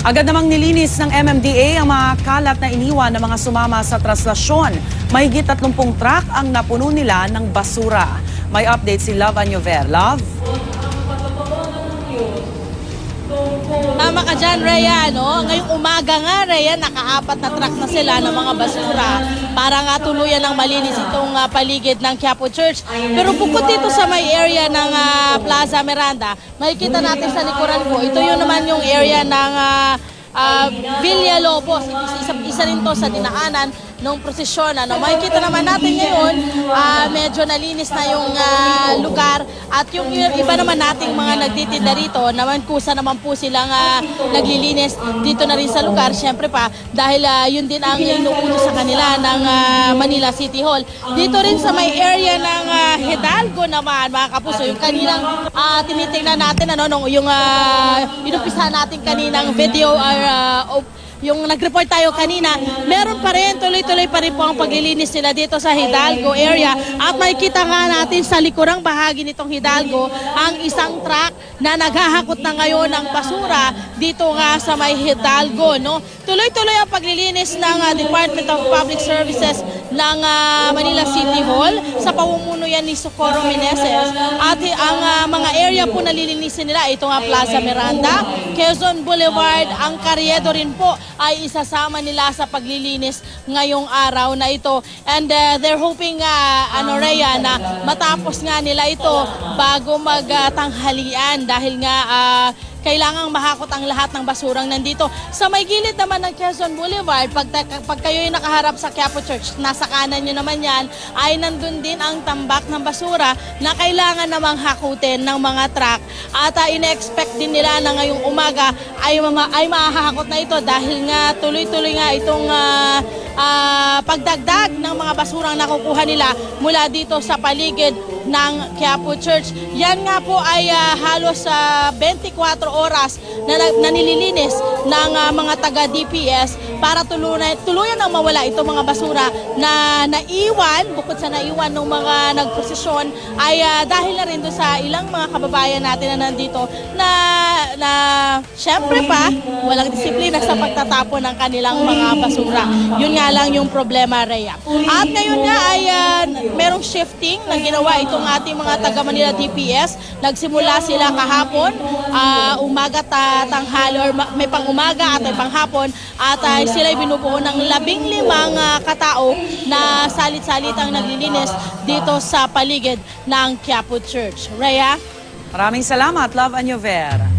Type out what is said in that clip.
Agad namang nilinis ng MMDA ang mga kalat na iniwan ng mga sumama sa traslasyon. Mahigit 30 truck ang napuno nila ng basura. May update si Love Anyover. Love? Tama ka dyan, Rhea, no? Ngayong umaga nga, Rhea, nakaapat na truck na sila ng mga basura para nga tuluyan ng malinis itong ah, paligid ng Quiapo Church. Pero bukod dito sa may area ng ah, Plaza Miranda, makikita natin sa likuran ko, ito yun naman yung area ng ah, ah, Villa Lobos. Isa, isa rin to sa dinaanan ng prosesyon. Ano, makikita naman natin ngayon, ah, medyo nalinis na yung ah, lugar at yung iba naman nating mga nagtitinda rito, naman kusa naman po silang ah, naglilinis dito na rin sa lugar. Siyempre pa, dahil ah, yun din ang inuutos sa kanila ng ah, Manila City Hall. Dito rin sa may area ng ah, Hidalgo naman, mga kapuso, yung kaninang ah, tinitingnan natin, ano, nung, yung uh, inumpisa natin kaninang video or op- yung nag-report tayo kanina, meron pa rin, tuloy-tuloy pa rin po ang paglilinis nila dito sa Hidalgo area. At makikita nga natin sa likurang bahagi nitong Hidalgo, ang isang truck na naghahakot na ngayon ng basura dito nga sa may Hidalgo. No? Tuloy-tuloy ang paglilinis ng ah, Department of Public Services ng ah, Manila City Hall sa pamumuno ni Socorro Meneses. At eh, ang ah, mga area po na lilinisin nila, ito nga Plaza Miranda, Quezon Boulevard, ang Carriedo rin po ay isasama nila sa paglilinis ngayong araw na ito. And uh, they're hoping, uh, ano na matapos nga nila ito bago magtanghalian dahil nga ah, kailangang mahakot ang lahat ng basurang nandito. Sa may gilid naman ng Quezon Boulevard, pag, pag kayo'y nakaharap sa Quiapo Church, nasa kanan nyo naman yan, ay nandun din ang tambak ng basura na kailangan namang hakutin ng mga truck. At uh, ine-expect din nila na ngayong umaga ay, mama, ay mahahakot na ito dahil nga tuloy-tuloy nga itong ah, ah, pagdagdag ng mga basurang nakukuha nila mula dito sa paligid ng Quiapo Church. Yan nga po ay ah, halos sa 24 oras na, na nililinis ng ah, mga taga DPS para tuluyan, tuluyan ang mawala itong mga basura na naiwan, bukod sa naiwan ng mga nagprosesyon, ay ah, dahil na rin doon sa ilang mga kababayan natin na nandito na, na syempre pa, walang disiplina sa pagtatapon ng kanilang mga basura. Yun nga lang yung problema, Rhea. At ngayon nga ay ah, merong shifting na ginawa itong ating mga taga Manila DPS. Nagsimula sila kahapon, ah, umaga ta tanghali or ma- may pang umaga at may pang hapon at ah, sila binubuo ng labing limang ah, katao na salit-salitang naglilinis dito sa paligid ng Quiapo Church. Rhea? Maraming salamat, Love Anyover.